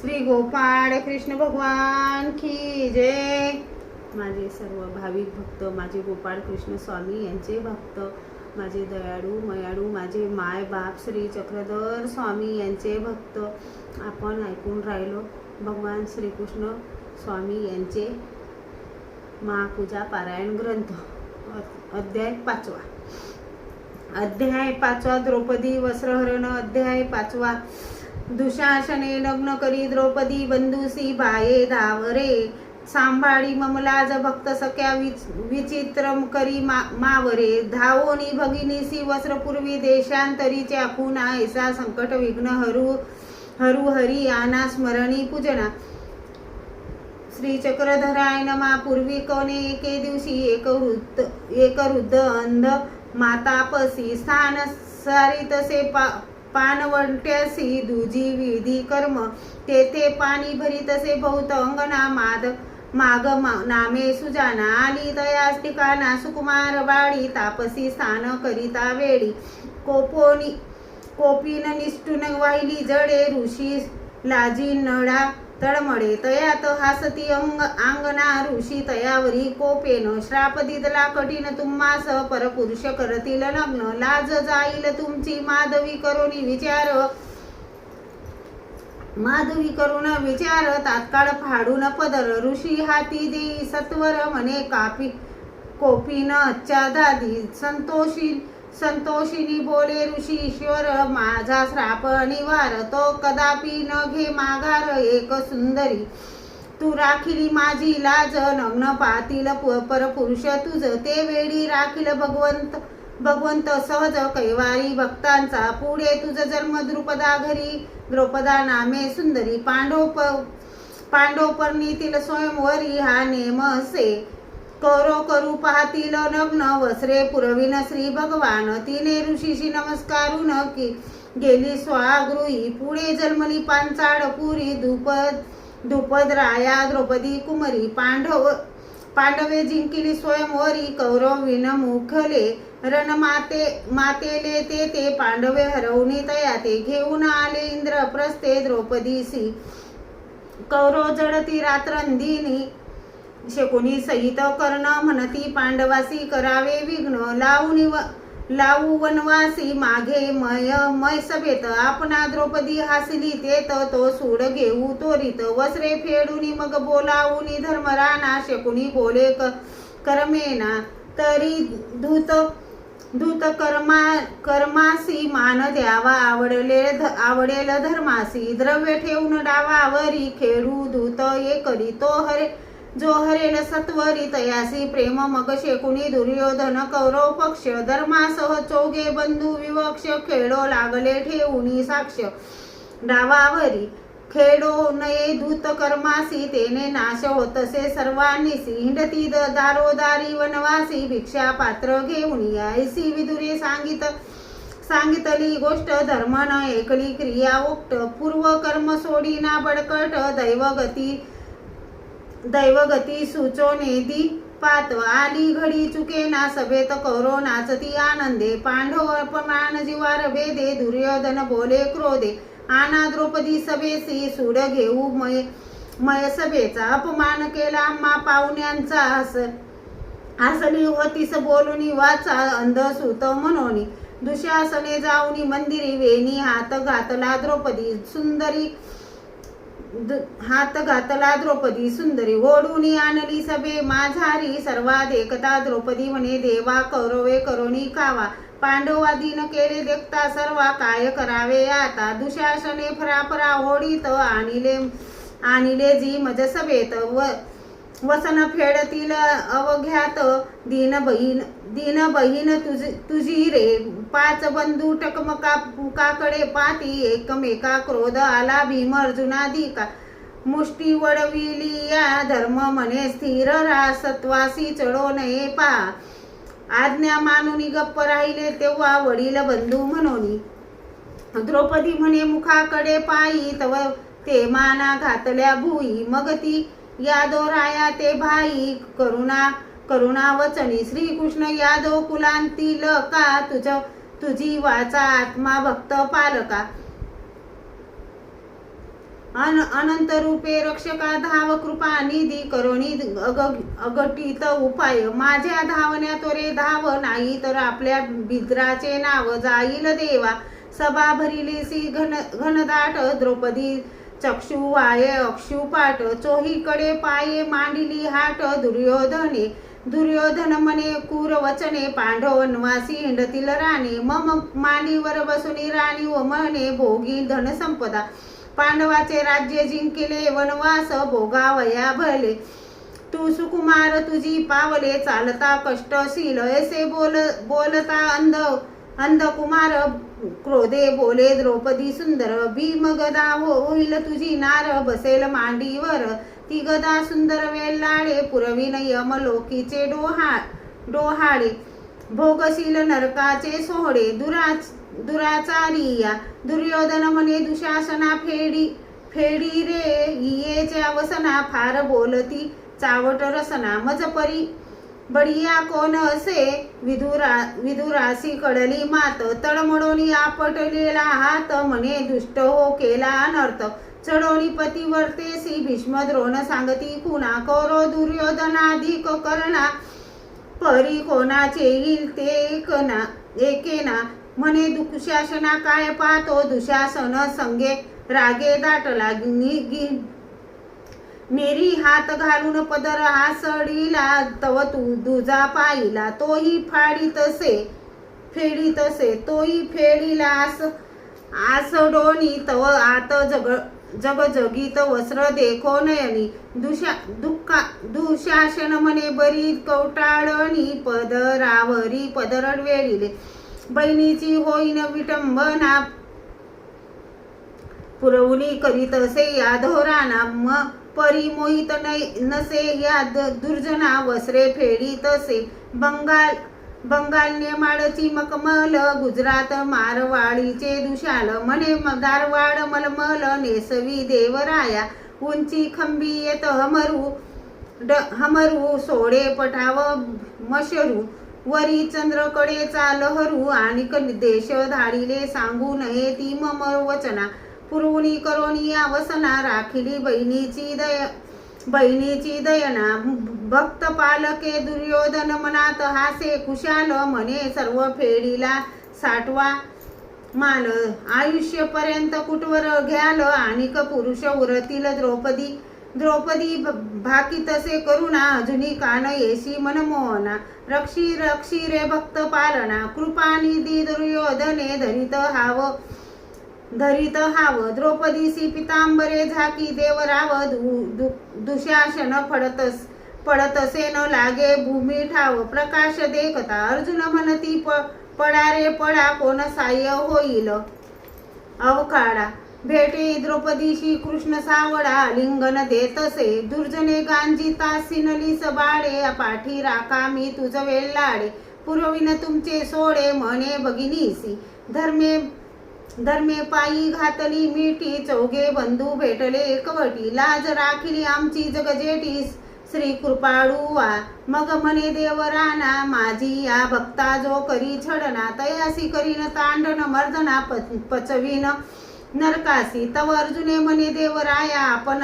श्री गोपाळ कृष्ण भगवान की जय. माझे सर्व भाविक भक्त माझे गोपाळ कृष्ण स्वामी यांचे भक्त माझे दयाळू मयाळू माझे माय बाप श्री चक्रधर स्वामी यांचे भक्त. आपण ऐकून राहिलो भगवान श्रीकृष्ण स्वामी यांचे महापूजा पारायण ग्रंथ. अ- अध्याय पाचवा. अध्याय पाचवा द्रौपदी वस्त्रहरण. अध्याय पाचवा. दुशासने लग्न करी द्रौपदी बंधुसी बाये धावरे सांभाळी ममलाज भक्त सख्या विच विचित्र करी मा मावरे. धावोनी भगिनीसी वस्त्रपूर्वी देशांतरीच्या पुना ऐसा संकट विघ्न हरू हरू हरी आना स्मरणी पूजना. श्री चक्रधराय नमा पूर्वी कोणे एके दिवशी एक वृद्ध एक वृद्ध अंध मातापसी स्थान सारितसे पा पानवंट्यासी दुजी विधी कर्म. तेथे पाणी भरीतसे बहुत अंगना माद. माग नामे सुजाना आली तयास ठिकाणा सुकुमार बाळी तापसी स्थान करिता वेळी कोपोनी कोपीन निष्ठून वाहिली जडे ऋषी. लाजी नळा तळमळे तयात हासती अंग अंगना ऋषी तयावरी कोपेन श्राप दिदला कठीण तुम्हास परपुरुष करतील लग्न. लाज जाईल तुमची माधवी करोनी विचार. माधवी करून विचार तात्काळ फाडून पदर. ऋषी हाती देई सत्वर म्हणे कापी कोपीन दादी संतोषी संतोषिनी बोले ऋषी ईश्वर माझा श्राप निवार. तो कदापि न घे माघार एक सुंदरी. तू राखिली माझी लाज नग्न पातील प- परपुरुष तुझ. ते वेळी राखील भगवंत भगवंत सहज कैवारी भक्तांचा. पुढे तुझ जन्म द्रुपदा घरी द्रौपदा नामे सुंदरी. पांडव प- पांडव स्वयंवरी हा नेम असे करो करू पाहतील नग्न वस्त्रे पुरविन श्री भगवान. तिने ऋषीशी नमस्कारून की गेली स्वागृही. पुढे जन्मली पांचाळ पुरी धुपद धुपद राया द्रौपदी कुमरी. पांडव पांडवे जिंकिली स्वयंवरी कौरव विनमुखले रण माते मातेले ते ते पांडवे हरवणी तया. ते घेऊन आले इंद्रप्रस्ते द्रौपदीसी कौरव जडती रात्रंदिनी शकुनी सहित कर्ण म्हणती पांडवासी करावे विघ्न लावून व लावू वनवासी मागे मय मय सभेत. आपणा द्रौपदी हासली तेत तो सूड घेऊ तोरीत वस्त्रे फेडूनी मग बोलावूनी धर्मराना शकुनी बोले क करमेना. तरी धूत धूत कर्मा कर्मासी मान द्यावा आवडले ध- आवडेल धर्मासी. द्रव्य ठेवून डावावरी खेळू दूत ये करी तो हरे जो हरेल सत्वरी तयासी प्रेम मग शेकुणी दुर्योधन कौरव पक्ष धर्मासह चौघे बंधू विवक्ष खेळो लागले ठेवूनी साक्ष. डावावरी खेडो नये दूत कर्मासी तेने नाश होतसे सर्वांनीसी. हिंडती द- दारोदारी वनवासी भिक्षा पात्र घेऊन ऐसी विदुरे सांगित सांगितली गोष्ट धर्मन एकली क्रिया उक्त. पूर्व कर्म सोडीना बडकट दैवगती दैवगती सुचोनेदी पातव आली घडी चुके ना सभेत करो नाचती आनंदे पांडव अपमान जीवार भेदे दुर्योधन बोले क्रोधे आना द्रौपदी सभेसी सूड घेऊ मय मय सभेचा अपमान केला मा पाहुण्यांचा हस हसली होतीस बोलूनी वाचा अंध सुत म्हणून दुशासने जाऊनी मंदिरी वेणी हात घातला द्रौपदी सुंदरी हात घातला द्रौपदी सुंदरी ओढून आणली सभे. माझारी सर्वात एकता द्रौपदी म्हणे देवा कौरवे करोणी कावा. पांडवादीन केले देखता सर्वा काय करावे आता? दुशासने फराफरा होडीत आणिले आणिले जी मज सभेत व वसन फेडतील अवघ्यात. दीन बहीण दीन बहीण तुझ तुझी रे. पाच बंधू टकमका मुकाकडे पाती एकमेका क्रोध आला भीम अर्जुनाधिका मुष्टी वडविली या धर्म म्हणे स्थिर रा सत्वासी चढो नये पा. आज्ञा मानुनी गप्प राहिले तेव्हा वडील बंधू म्हणोनी. द्रौपदी म्हणे मुखाकडे पायी तव ते माना घातल्या भुई. मग ती यादव राया ते भाई करुणा करुणा वचनी. श्रीकृष्ण यादव कुलांतील का? तुझ तुझी वाचा आत्मा भक्त पालका. अन अनंत रूपे रक्षका धाव कृपा निधी करोणी अग अगटित उपाय. माझ्या धावण्यात रे धाव नाही तर आपल्या बिद्राचे नाव जाईल देवा. सभा भरिली सी घन घनदाट द्रौपदी चक्षु वाये अक्षुपाट चोहीकडे पाये मांडिली हाट दुर्योधने दुर्योधन म्हणे कुरवचने वचने पांडव वनवासी हिंडतील राणे मम मांडीवर बसुनी राणी व म्हणे भोगी धन संपदा. पांडवाचे राज्य जिंकिले वनवास भोगावया भले. तू सुकुमार तुझी पावले चालता कष्टशील ऐसे बोल बोलता अंध अंधकुमार क्रोधे बोले द्रौपदी सुंदर भीम गदा हो होईल तुझी नार बसेल मांडीवर ती गदा सुंदर वेल्लाळे पुरविन यमलोकीचे डोहा डोहाळे भोगशील नरकाचे सोहळे दुराच दुराचारिया दुर्योधन म्हणे दुशासना फेडी फेडी रे येच्या वसना फार बोलती चावट रसना मज बडिया कोण असे विधुरा विधुराशी कडली मात तळमळोनी आपटलेला हात म्हणे दुष्ट हो केला अनर्थ चढवणी पतिवर्तेसी भीष्म द्रोण सांगती कुणा करो दुर्योधनाधिक करणा परी कोणाचे येईल ते एकना एकेना। म्हणे दुःशासना काय पाहतो? दुशासन संगे रागे दाटला नेरी हात घालून पदर हासडीला तव तू दुजा पाहिला तोही फाडीतसे फेडीतसे तोही फेडीला आस आसडोनी तव आत जग जगजगीत वस्त्र देखो नयनी. दुशा दुःखा दुशासन म्हणे बरी कवटाळणी पदरावरी पदरड वेळीले. बहिणीची होईन विटंबना पुरवणी करीत असे या धोराना. म परी मोहित नसे या द- दुर्जना वस्त्रे फेडीत असे बंगाल बंगाल नेमाडची मकमल गुजरात मारवाडीचे दुशाल. म्हणे म- दारवाड मलमल नेसवी देवराया. उंची खंबी येत हमरू ड हमरू सोडे पठाव मशरू. वरी चंद्रकडे लहरू आणि देश धाडिले सांगू नये ती मम वचना पुरवणी करोनी अवसना राखिली बहिणीची दय बहिणीची दयना. भक्त पालके दुर्योधन मनात हासे कुशाल म्हणे सर्व फेडीला साठवा माल आयुष्यपर्यंत कुटवर घ्याल? आणि पुरुष उरतील द्रौपदी. द्रौपदी भ- भाकी तसे करुणा. अजुनी कान येशी मनमोहना. रक्षी रक्षी रे भक्त पालना. कृपानिधी दुर्योधने धरित हाव. धरित हाव. द्रौपदीसी पितांबरे झाकी देवराव दु- दु- दुशासन फडतस पडतसे न लागे भूमी ठाव. प्रकाश देखता अर्जुन म्हणती प पडारे पडा कोण साह्य होईल? अवकाळा. भेटे द्रौपदीशी कृष्ण सावडा लिंगन देतसे. दुर्जने गांजी तासिनली सबाळे पाठी राखा मी तुझ वेल्लाडे पुरविन तुमचे सोडे म्हणे भगिनीसी. धर्मे धर्मे पायी घातली मिठी चौघे बंधू भेटले एकवटी लाज राखिली आमची जगजेटी श्री कृपाळुवा मग म्हणे देवराना माझी या भक्ता जो करी छडना तयासी करीन तांडन मर्दना पचवीन नरकासी. तव अर्जुने म्हणे देवराया आपण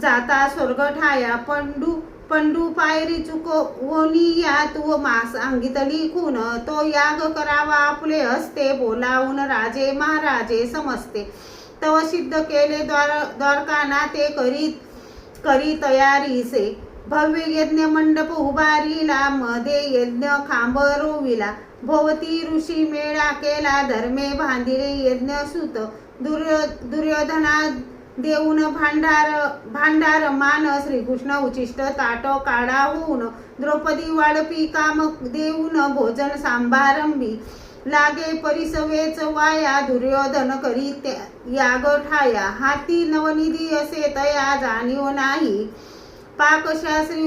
जाता स्वर्ग ठाया पंडू पंडू पायरी चुको ओनिया तू मा सांगितली खून तो याग करावा आपले हस्ते बोलावून राजे महाराजे समजते. तव सिद्ध केले द्वार द्वारकाना ते करीत करी तयारीसे. भव्य यज्ञ मंडप उभारीला मध्ये यज्ञ खांब रोविला भोवती ऋषी मेळा केला धर्मे बांधिले यज्ञ सुत दुर्यो दुर्योधना देऊन भांडार भांडार मान श्रीकृष्ण उचिष्ट ताट काढा होऊन द्रौपदी वाढपी काम देऊन भोजन सांभारंभी. लागे परिसवेच वाया दुर्योधन करी याग ठाया. हाती नवनिधी असे तया जाणीव नाही. पाकशास्त्री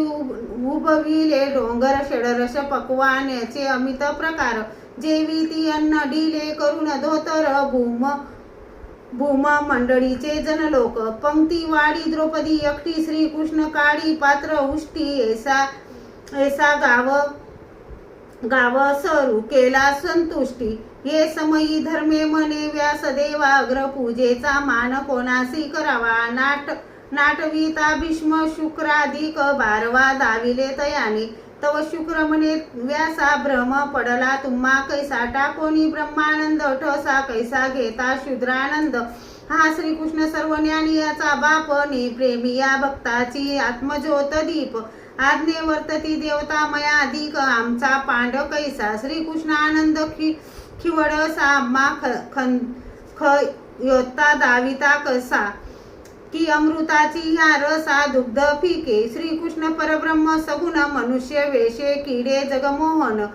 उभविले डोंगर षडरस पक्वान्याचे अमित प्रकार. जेवी ती अन्न डिले करून धोतर भूम भूम मंडळीचे जनलोक पंक्ती वाडी द्रौपदी एकटी श्री कृष्ण काळी पात्र उष्टी ऐसा ऐसा गाव गाव सरू केला संतुष्टी. हे समयी धर्मे मने व्यासदेवा अग्र पूजेचा मान कोणासी करावा? नाट नाटविता भीष्म शुक्राधिक बारवा दाविले तयाने. तव शुक्र म्हणे व्यासा भ्रम पडला. तुम्हा कैसा टाकोनी ब्रह्मानंद ठसा कैसा घेता शुद्रानंद? हा श्रीकृष्ण सर्व ज्ञानी याचा बाप नि प्रेमी या भक्ताची आत्मज्योत दीप. आज्ञे वर्तती देवता मया अधिक आमचा पांड कैसा? श्रीकृष्ण आनंद खि खिवड सामा ख खन ख योत्ता दाविता कसा? की अमृताची ह्या रसा दुग्ध फिके. श्रीकृष्ण परब्रह्म सगुण मनुष्य वेशे किडे जगमोहन.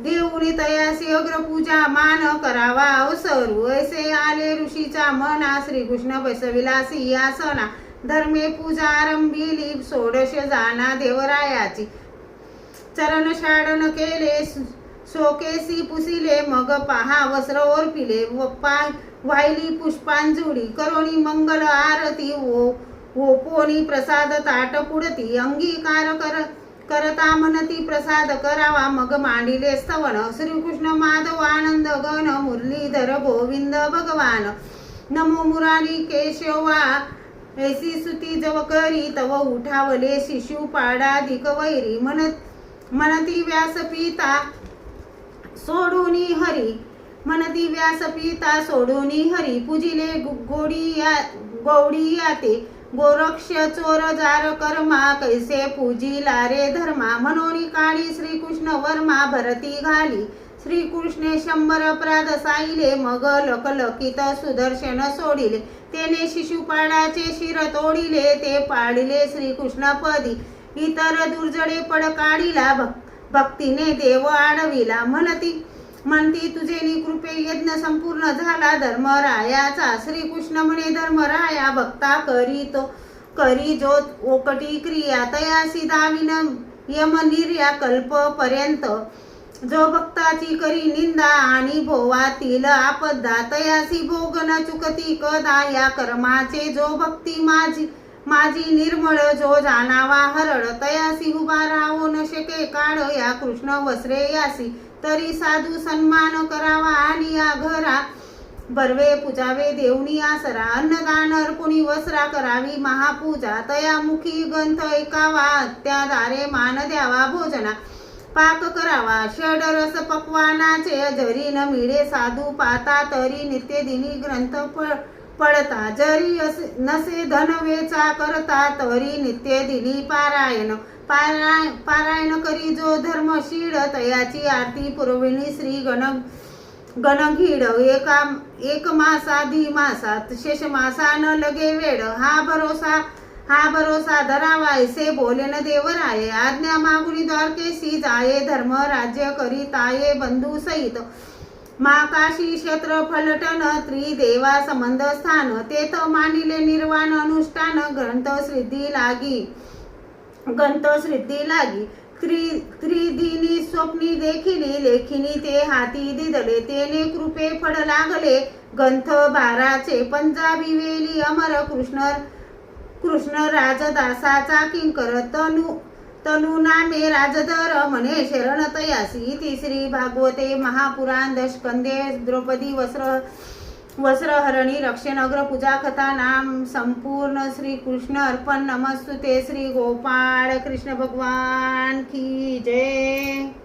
देऊळी तयासी अग्रपूजा मान करावा. अवसरू ऐसे आले ऋषीचा मना. श्रीकृष्ण बसविला सिंहासना धर्मे पूजा आरंभिली. षोडश जाना देवरायाची. चरण शाडन केले. शोकेसी पुसिले मग पहा वस्त्र ओरपिले व पाय वाहिली पुष्पांजुळी करोणी मंगल आरती ओ कोणी प्रसाद ताट पुडती अंगीकार कर करता म्हणती प्रसाद करावा मग मांडिले स्तवन श्रीकृष्ण माधव आनंद गण मुरलीधर गोविंद भगवान. नमो मुरारी केशवा ऐसी सुती जव करी तव उठावले शिशु पाडाधिक वैरी म्हणत म्हणती व्यासपीता सोडूनी हरी. म्हणती व्यासपीता सोडूनी हरी. पूजिले गोडी या गौडी याते. गोरक्ष चोर जार कर्मा. कैसे पूजिला रे धर्मा? म्हणून काळी श्रीकृष्ण वर्मा भरती घाली. श्रीकृष्णे शंभर प्राद साईले. मग लकलकित सुदर्शन सोडिले. तेने शिशुपाळाचे शिर तोडिले. ते पाडिले श्रीकृष्ण पदी इतर दुर्जडे पड काढिला. भक्त भक्तीने देव आडविला. म्हणती म्हणती तुझे कृपे यज्ञ संपूर्ण झाला. धर्मरायाचा श्रीकृष्ण म्हणे धर्मराया भक्ता करीतो करी जोत ओकटी क्रिया. तयासी दाविन यम निर्या कल्प पर्यंत. जो भक्ताची करी निंदा आणि भोवातील आपदा तयासी भोग न चुकती कदा. या कर्माचे जो भक्ती माझी माझी निर्मळ जो जाणावा हरळ तयासी उभा राहू न शके काळ या कृष्ण वसरे यासी. तरी साधू सन्मान करावा आणि या घरा बर्वे पूजावे देवणी आसरा. अन्नदान अर्पुणी वसरा करावी महापूजा. तया मुखी ग्रंथ ऐकावा त्या दारे मान द्यावा भोजना. पाक करावा षडरस पक्वानाचे. जरी न मिळे साधू पाता तरी नित्यदिनी ग्रंथ पळ पडता जरी असे नसे धनवेचा करता तरी नित्य दिली पारायण. पाराय पारायण करी जो धर्मशीळ तयाची आरती पुरविणी श्री गण गणघीड एका एक मासा धी मासात शेष मासा न लगे वेळ. हा भरोसा हा भरोसा धरावा ऐसे बोले न देवराये. आज्ञा मागुनी द्वारकेशी जाये धर्म राज्य करीताये बंधू सहित. माकाशी क्षेत्र फलटन त्रिदेवा संबंध स्थान तेथ मानिले निर्वाण अनुष्ठान ग्रंथ सिद्धी लागी. ग्रंथ सिद्धी लागी. त्रि त्रिदिनी स्वप्नी देखिली लेखिनी ते हाती दिदले तेने कृपे फड लागले. गंथ बाराचे पंजाबी वेली अमर कृष्ण कृष्ण राजदासाचा किंकर तनु तनु नामे राजधर म्हणे शरण तयासी तिसरी भागवते महापुराण दशकंदे द्रौपदी वस्त्र वस्त्रहरणी रक्षेनग्र पूजा कथा नाम संपूर्ण श्री कृष्ण अर्पण नमस्तुते श्री गोपाळ कृष्ण भगवान की जय।